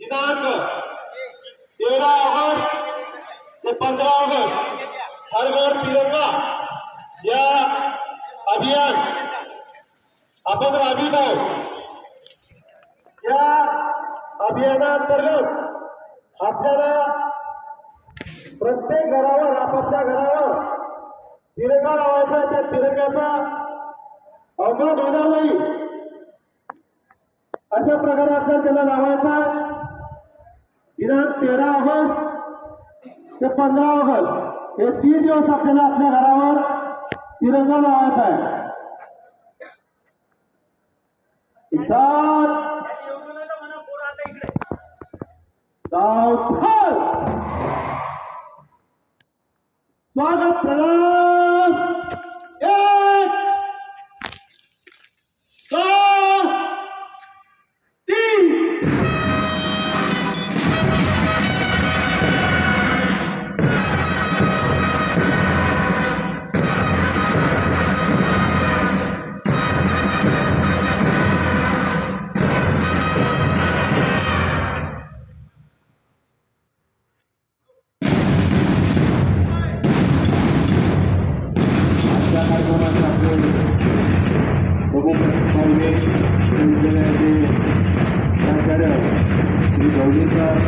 दिनांक तेरा ऑगस्ट ते पंधरा ऑगस्ट हर घर तिरंगा या अभियान आपण राबवित आहोत या अभियानांतर्गत आपल्याला प्रत्येक घरावर आपापल्या घरावर तिरंगा लावायचा त्या तिरंग्याचा अवमान होणार नाही. अशा प्रकारे आपल्याला त्याला लावायचा आहे. तेरा ऑगस्ट ते पंधरा ऑगस्ट हे तीन दिवस आपल्याला आपल्या घरावर तिरंगा लावायचा आहे. किसान सावधान स्वागत प्रधान. श्री गौरी सर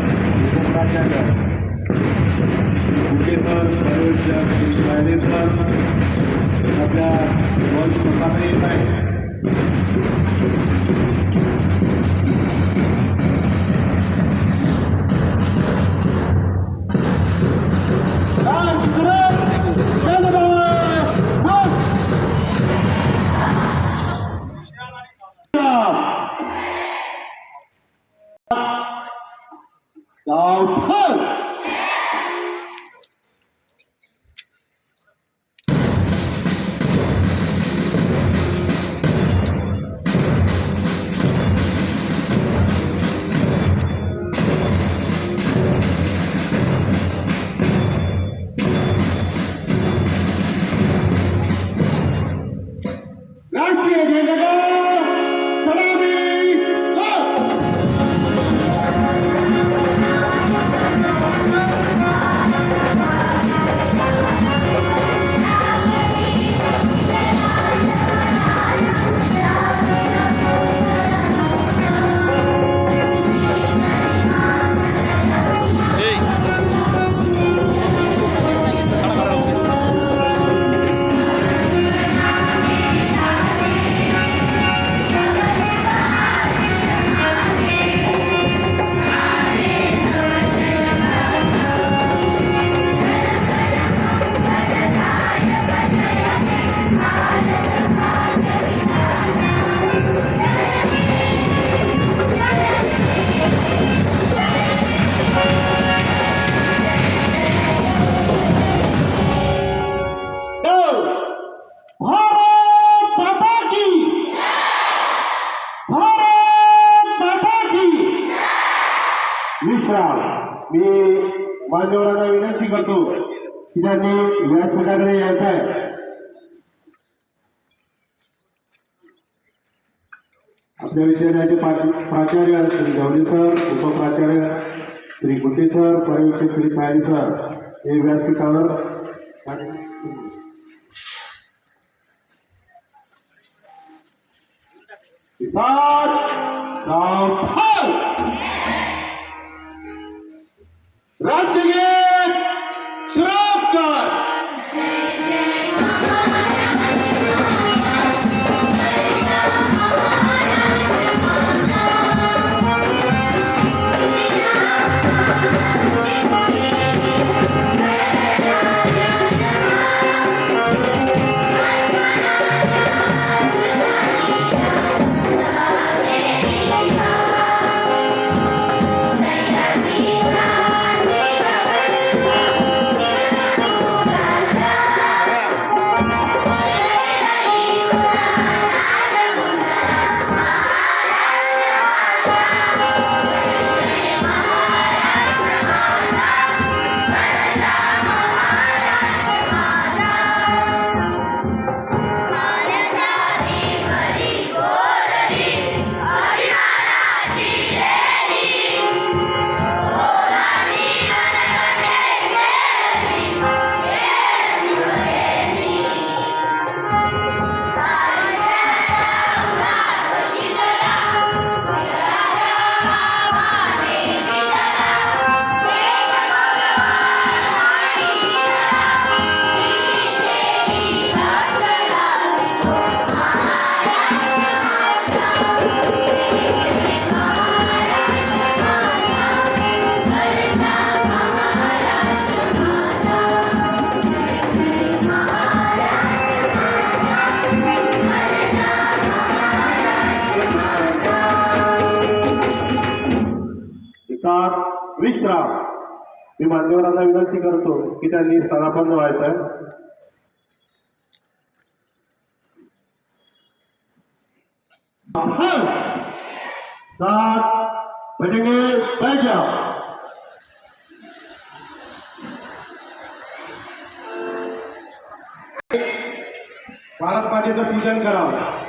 उपप्राचार्य कुटे सर प्रयोजक श्री सायले सर आपल्या मंच प्रकारे येत आहे. 然后碰。विश्राम मी मान्यवरांना विनंती करतो की त्यांनी व्यासपीठाकडे यायचं आहे आपल्या विद्यालयाचे प्राचार्य श्री गौरी सर उपप्राचार्य श्री गुटे सर परिवेक्षक श्री पायरी सर हे व्यासपीठावर किसान सावधान मी मान्यवरांना विनंती करतो की त्यांनी स्थानापन्न व्हायचं आहे पारंपारीचं पूजन करावं.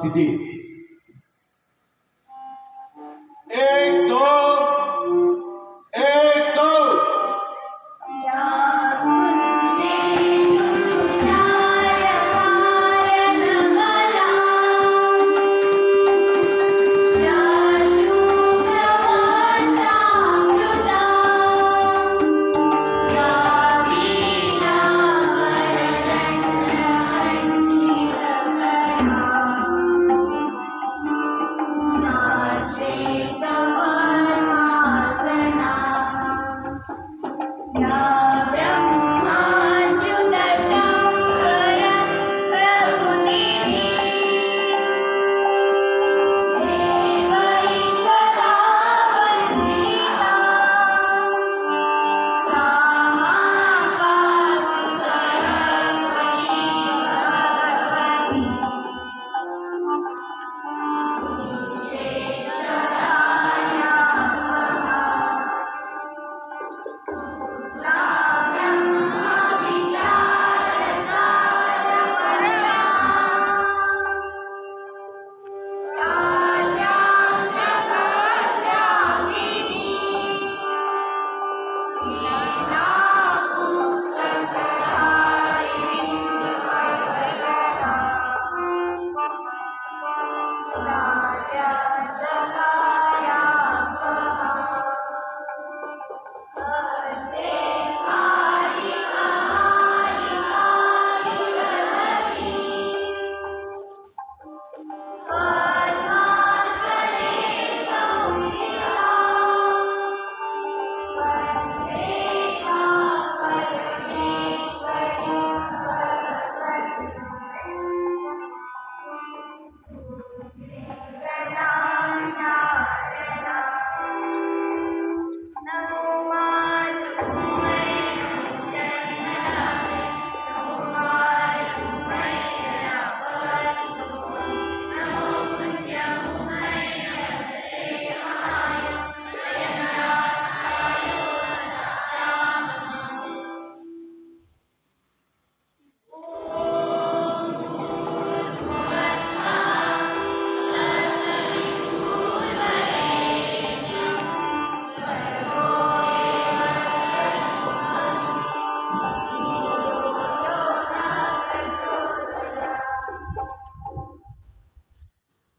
स्थिती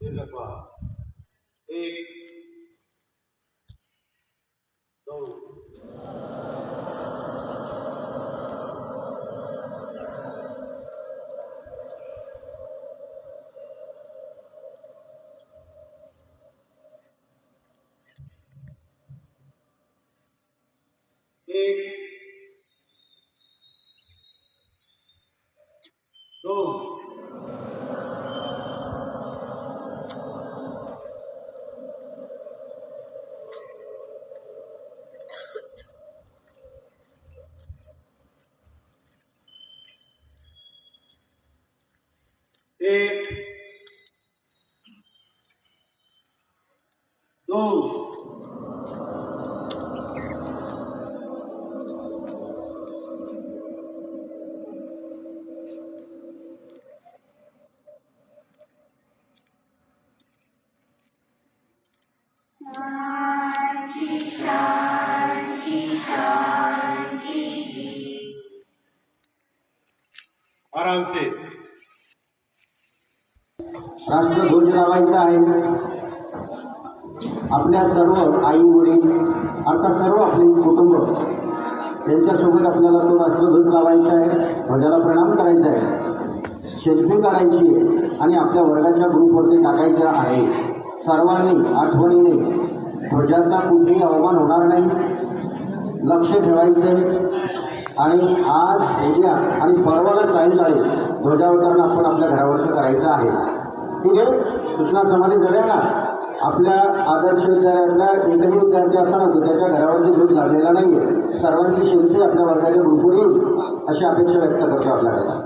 del e doze. Shanti, राष्ट्रध्वज लावायचा आहे. आपल्या सर्व आई वडील आता सर्व आपले कुटुंब त्यांच्यासोबत आपल्याला तो राष्ट्रध्वज लावायचा आहे ध्वजाला प्रणाम करायचा आहे. सेल्फी काढायची आहे आणि आपल्या वर्गाच्या ग्रुपवरती टाकायचं आहे. सर्वांनी आठवणीने ध्वजाचा कुठेही अवमान होणार नाही. लक्ष ठेवायचं आणि आज उद्या आणि परवाला सायंकाळी ध्वजावतरण आपण आपल्या घरावरचं करायचं आहे. ठीक आहे सूचना समाधी झाल्या आपल्या आदर्श विद्यालयातला एकही विद्यार्थी असा नव्हतो त्याच्या घरावरती ध्वज लागलेला नाही आहे सर्वांची शेवटी आपल्या वर्गाने ग्रुपवर येईल अशी अपेक्षा व्यक्त करतो आपल्याकडे